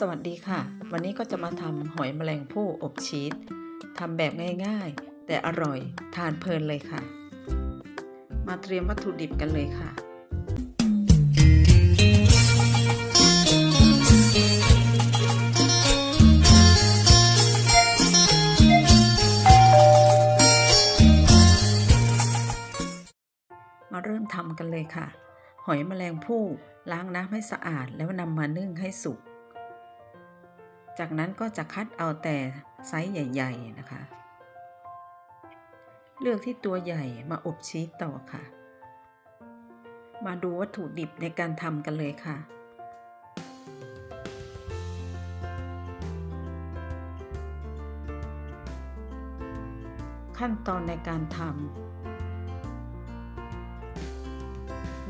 สวัสดีค่ะ วันนี้ก็จะมาทำหอยแมลงภู่อบชีสทำแบบง่ายๆ แต่อร่อยทานเพลินเลยค่ะ มาเตรียมวัตถุดิบกันเลยค่ะ มาเริ่มทำกันเลยค่ะ หอยแมลงภู่ล้างน้ำให้สะอาดแล้วนำมานึ่งให้สุก จากนั้นก็จะคัดเอาแต่ไซส์ใหญ่ ๆนะคะ เลือกที่ตัวใหญ่มาอบชีสต่อค่ะ มาดูวัตถุดิบในการทำกันเลยค่ะขั้นตอนในการทำ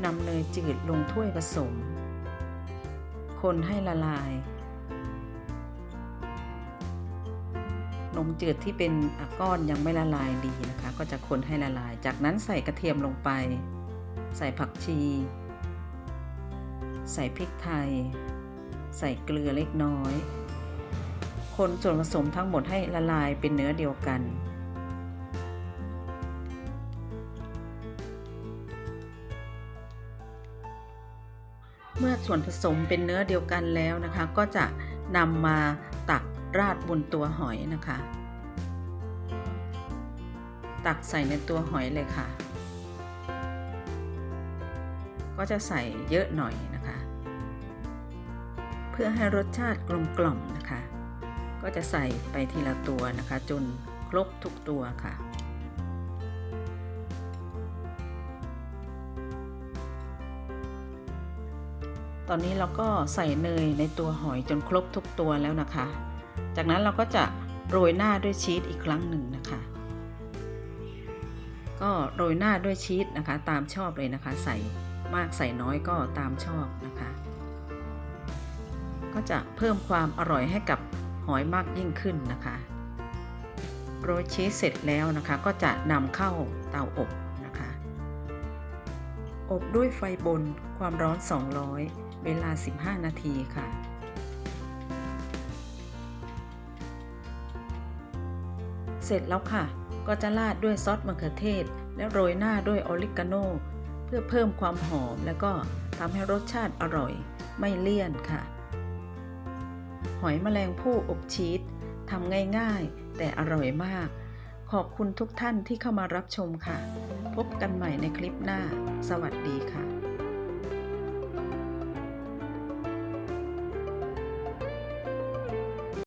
นำเนยจืดลงถ้วยผสม คนให้ละลาย นมจืดที่เป็นก้อนยังไม่ละลายดีนะคะ ก็จะคนให้ละลาย จากนั้นใส่กระเทียมลงไป ใส่ผักชี ใส่พริกไทย ใส่เกลือเล็กน้อย คนส่วนผสมทั้งหมดให้ละลายเป็นเนื้อเดียวกัน เมื่อส่วนผสมเป็นเนื้อเดียวกันแล้วนะคะ ก็จะนำมาตัก ราดบนตัวหอยนะคะ ตักใส่ในตัวหอยเลยค่ะ ก็จะใส่เยอะหน่อยนะคะ เพื่อให้รสชาติกลมกล่อมนะคะ ก็จะใส่ไปทีละตัวนะคะ จนครบทุกตัวค่ะตอนนี้เราก็ใส่เนยในตัวหอยจนครบทุกตัวแล้วนะคะ จากนั้นเราก็จะโรยหน้าด้วยชีสอีกครั้งหนึ่งนะคะ ก็โรยหน้าด้วยชีสนะคะ ตามชอบเลยนะคะ ใส่มากใส่น้อยก็ตามชอบนะคะ ก็จะเพิ่มความอร่อยให้กับหอยมากยิ่งขึ้นนะคะโรยชีสเสร็จแล้วนะคะ ก็จะนำเข้าเตาอบนะคะ อบด้วยไฟบนความร้อน 200 เวลา 15 นาทีค่ะ เสร็จแล้วค่ะ ก็จะราดด้วยซอสมะเขือเทศ และโรยหน้าด้วยออริกาโนเพื่อเพิ่มความหอมและก็ทำให้รสชาติอร่อย ไม่เลี่ยนค่ะ หอยแมลงภู่อบชีสทำง่ายๆ แต่อร่อยมาก ขอบคุณทุกท่านที่เข้ามารับชมค่ะ พบกันใหม่ในคลิปหน้า สวัสดีค่ะ